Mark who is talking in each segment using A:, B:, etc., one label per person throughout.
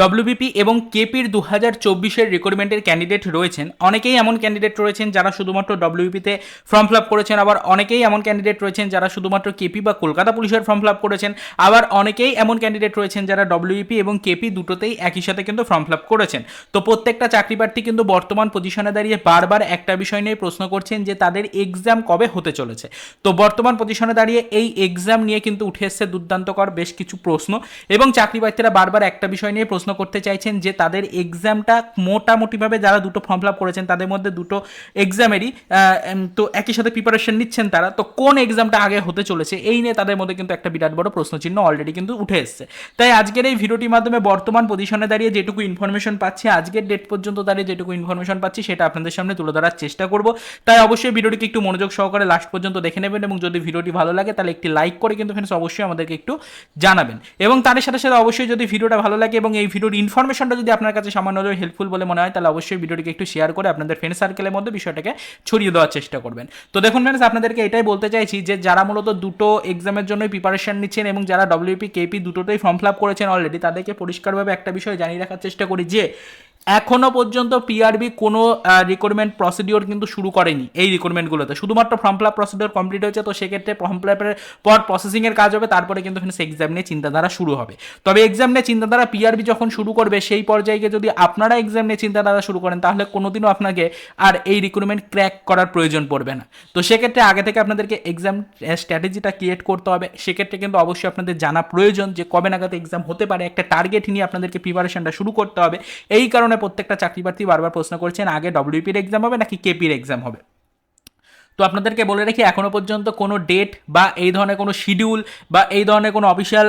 A: WBP এবং কেপির দু হাজার চব্বিশের রিক্রুটমেন্টের ক্যান্ডিডেট রয়েছেন। অনেকেই এমন ক্যান্ডিডেট রয়েছেন যারা শুধুমাত্র ডব্লিউবিপিতে ফর্ম ফিল আপ করেছেন, আবার অনেকেই এমন ক্যান্ডিডেট রয়েছেন যারা শুধুমাত্র কেপি বা কলকাতা পুলিশের ফর্ম ফিল আপ করেছেন, আবার অনেকেই এমন ক্যান্ডিডেট রয়েছেন যারা ডব্লিউবিপি এবং কেপি দুটোতেই একই সাথে কিন্তু ফর্ম ফিল আপ করেছেন। তো প্রত্যেকটা চাকরি প্রার্থী কিন্তু বর্তমান পজিশনে দাঁড়িয়ে বারবার একটা বিষয় নিয়ে প্রশ্ন করছেন যে তাদের এক্সাম কবে হতে চলেছে। তো বর্তমান পজিশনে দাঁড়িয়ে এই এক্সাম নিয়ে কিন্তু উঠে এসছে দুর্দান্তকর বেশ কিছু প্রশ্ন এবং চাকরি প্রার্থীরা বারবার একটা বিষয় নিয়ে প্রশ্ন করতে চাইছেন যে তাদের এক্সামটা মোটামুটিভাবে যারা দুটো ফর্ম ফিল আপ করেছেন, তাদের মধ্যে দুটো এক্সামেরই তো একই সাথে প্রিপারেশন নিচ্ছেন তারা। তো কোন এক্সামটা আগে হতে চলেছে, এই নিয়ে তাদের মধ্যে কিন্তু একটা বিরাট বড় প্রশ্নচিহ্ন অলরেডি কিন্তু উঠে এসছে। তাই আজকের এই ভিডিওটির মাধ্যমে বর্তমান পজিশনে দাঁড়িয়ে যেটুকু ইনফরমেশন পাচ্ছি, আজকের ডেট পর্যন্ত দাঁড়িয়ে যেটুকু ইনফরমেশন পাচ্ছি, সেটা আপনাদের সামনে তুলে ধরার চেষ্টা করব। তাই অবশ্যই ভিডিওটিকে একটু মনোযোগ সহকারে লাস্ট পর্যন্ত দেখে নেবেন এবং যদি ভিডিওটি ভালো লাগে, তাহলে একটি লাইক করে কিন্তু ফ্রেন্ডস অবশ্যই আমাদেরকে একটু জানাবেন। এবং তার সাথে সাথে অবশ্যই যদি ভিডিওটা ভালো লাগে এবং এই ভিডিওর ইনফরমেশনটা যদি আপনার কাছে সামান্য হেল্পফুল বলে মনে হয়, তাহলে অবশ্যই ভিডিওটিকে একটু শেয়ার করে আপনাদের ফ্রেন্ড সার্কেলের মধ্যে বিষয়টাকে ছড়িয়ে দেওয়ার চেষ্টা করবেন। তো দেখুন ফ্রেন্ডস আপনাদেরকে এটাই বলতে চাইছি যে, যারা মূলত দুটো এক্সামের জন্যই প্রিপারেশন নিচ্ছেন এবং যারা ডব্লিউপি কেপি দুটোতেই ফর্ম ফিল আপ করেছেন অলরেডি তাদেরকে পরিষ্কারভাবে একটা বিষয় জানিয়ে রাখার চেষ্টা করি যে এখনও পর্যন্ত পিআরবি কোনো রিক্রুটমেন্ট প্রসিডিওর কিন্তু শুরু করেনি এই রিক্রুটমেন্টগুলোতে শুধুমাত্র form fill up procedure complete হয়েছে, তো সেক্ষেত্রে ফর্ম ফিল আপের পর প্রসেসিংয়ের কাজ হবে, তারপরে কিন্তু এখানে এক্সাম নিয়ে চিন্তাধারা শুরু হবে। তবে এক্সাম নিয়ে চিন্তাধারা পিআরবি যখন শুরু করবে, সেই পর্যায়ে যদি আপনারা এক্সাম নিয়ে চিন্তাধারা শুরু করেন, তাহলে কোনোদিনও আপনাকে আর এই রিক্রুটমেন্ট ক্র্যাক করার প্রয়োজন পড়বে না। তো সেক্ষেত্রে আগে থেকে আপনাদেরকে এক্সাম স্ট্র্যাটেজিটা ক্রিয়েট করতে হবে। সেক্ষেত্রে কিন্তু অবশ্যই আপনাদের জানা প্রয়োজন যে কবে নাগাদ এক্সাম হতে পারে। একটা টার্গেট নিয়ে আপনাদেরকে প্রিপারেশনটা শুরু করতে হবে। এই কারণে প্রত্যেকটা চাকরি বারবার প্রশ্ন করছেন আগে ডব্লিউপির এক্সাম হবে নাকি কেপির এক্সাম হবে? তো আপনাদেরকে বলে রাখি এখনও পর্যন্ত কোনো ডেট বা এই ধরনের কোনো শিডিউল বা এই ধরনের কোনো অফিসিয়াল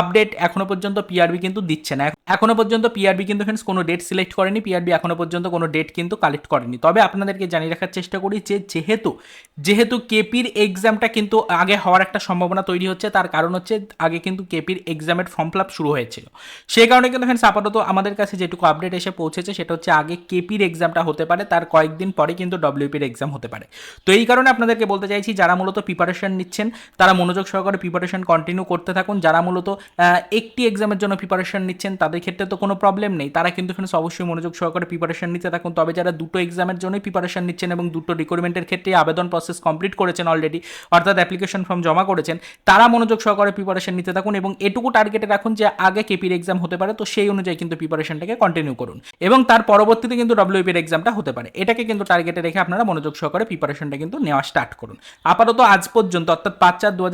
A: আপডেট এখনও পর্যন্ত পিআরবি কিন্তু দিচ্ছে না। এখনও পর্যন্ত পিআরবি কিন্তু ফ্রেন্ডস কোনো ডেট সিলেক্ট করেনি পিআরবি এখনও পর্যন্ত কোনো ডেট কিন্তু কালেক্ট করেনি। তবে আপনাদেরকে জানিয়ে রাখার চেষ্টা করি যে, যেহেতু যেহেতু কেপির এক্সামটা কিন্তু আগে হওয়ার একটা সম্ভাবনা তৈরি হচ্ছে, তার কারণ হচ্ছে আগে কিন্তু কেপির এক্সামের ফর্ম ফিল আপ শুরু হয়েছিল। সেই কারণে কিন্তু ফ্রেন্ডস আপাতত আমাদের কাছে যেটুকু আপডেট এসে পৌঁছেছে, সেটা হচ্ছে আগে কেপির এক্সামটা হতে পারে, তার কয়েকদিন পরে কিন্তু ডব্লিউপির এক্সাম হতে পারে। তো এই কারণে আপনাদেরকে বলতে চাইছি, যারা মূলত প্রিপারেশন নিচ্ছেন, তারা মনোযোগ সহকারে প্রিপারেশন কন্টিনিউ করতে থাকুন। যারা মূলত একটি এক্সামের জন্য প্রিপারেশন নিচ্ছেন, তাদের ক্ষেত্রে তো কোনো প্রবলেম নেই। তারা কিন্তু ফ্রেন্ডস অবশ্যই মনোযোগ সহকারে প্রিপারেশন নিতে থাকুন। তবে যারা দুটো এক্সামের জন্যই প্রিপারেশন নিচ্ছেন এবং দুটো রিক্রুটমেন্টের ক্ষেত্রে আবেদন প্রসেস কমপ্লিট করেছেন অলরেডি অর্থাৎ অ্যাপ্লিকেশন ফর্ম জমা করেছেন, তারা মনোযোগ সহকারে প্রিপারেশন নিতে থাকুন এবং এটুকু টার্গেটে রাখুন যে আগে কেপির এক্সাম হতে পারে, তো সেই অনুযায়ী কিন্তু প্রিপারেশনটাকে কন্টিনিউ করুন। এবং তার পরবর্তীতে কিন্তু ডব্লিউপির এক্সামটা হতে পারে। এটাকে কিন্তু টার্গেটে রেখে আপনারা মনোযোগ সহকারে প্রিপারেশনটা কিন্তু নেওয়া স্টার্ট করুন। আপাতত আজ পর্যন্ত, অর্থাৎ পাঁচ চার দু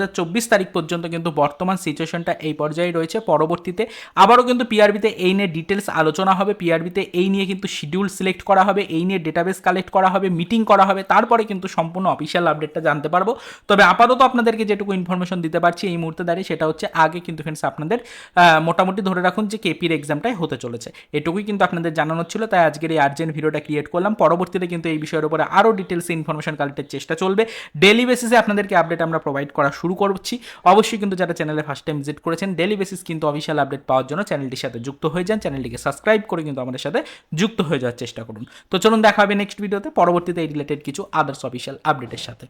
A: তারিখ পর্যন্ত কিন্তু বর্তমান সিচুয়েশনটা এই পর্যায়ে রয়েছে। পরবর্তীতে আবারও কিন্তু পিআরবিতে এই নিয়ে ডিটেলস আলোচনা হবে। পিআরবিতে এই নিয়ে কিন্তু শিডিউল সিলেক্ট করা হবে, এই নিয়ে ডেটাবেস কালেক্ট করা হবে মিটিং করা হবে। তারপরে কিন্তু সম্পূর্ণ অফিসিয়াল আপডেটটা জানতে পারব। তবে আপাতত আপনাদেরকে যেটুকু ইনফরমেশন দিতে পারছি এই মুহূর্তে দাঁড়িয়ে, সেটা হচ্ছে আগে কিন্তু ফ্রেন্ডস আপনাদের মোটামুটি ধরে রাখুন যে কেপির এক্সামটাই হতে চলেছে। এটুকুই কিন্তু আপনাদের জানানো ছিল, তাই আজকের এই আর্জেন্ট ভিডিওটা ক্রিয়েট করলাম। পরবর্তীতে কিন্তু এই বিষয়ের উপরে আরও ডিটেলস ইনফরমেশন কালেক্টের চেষ্টা চলবে। ডেলি বেসিসে আপনাদেরকে আপডেট আমরা প্রোভাইড করা শুরু করছি। অবশ্যই কিন্তু যারা চ্যানেলে ফার্স্ট টাইম ভিজিট করেছেন ডেলি বেসিস কিন্তু অফিসিয়াল আপডেট পাওয়ার জন্য চ্যানেলটির সাথে যুক্ত হয়ে যান। চ্যানেলটিকে সাবস্ক্রাইব করে কিন্তু আমাদের সাথে যুক্ত হয়ে যাওয়ার চেষ্টা করুন। তো চলুন দেখা হবে নেক্সট ভিডিওতে পরবর্তীতে এই রিলেটেড কিছু আদার্স অফিসিয়াল আপডেটের সাথে।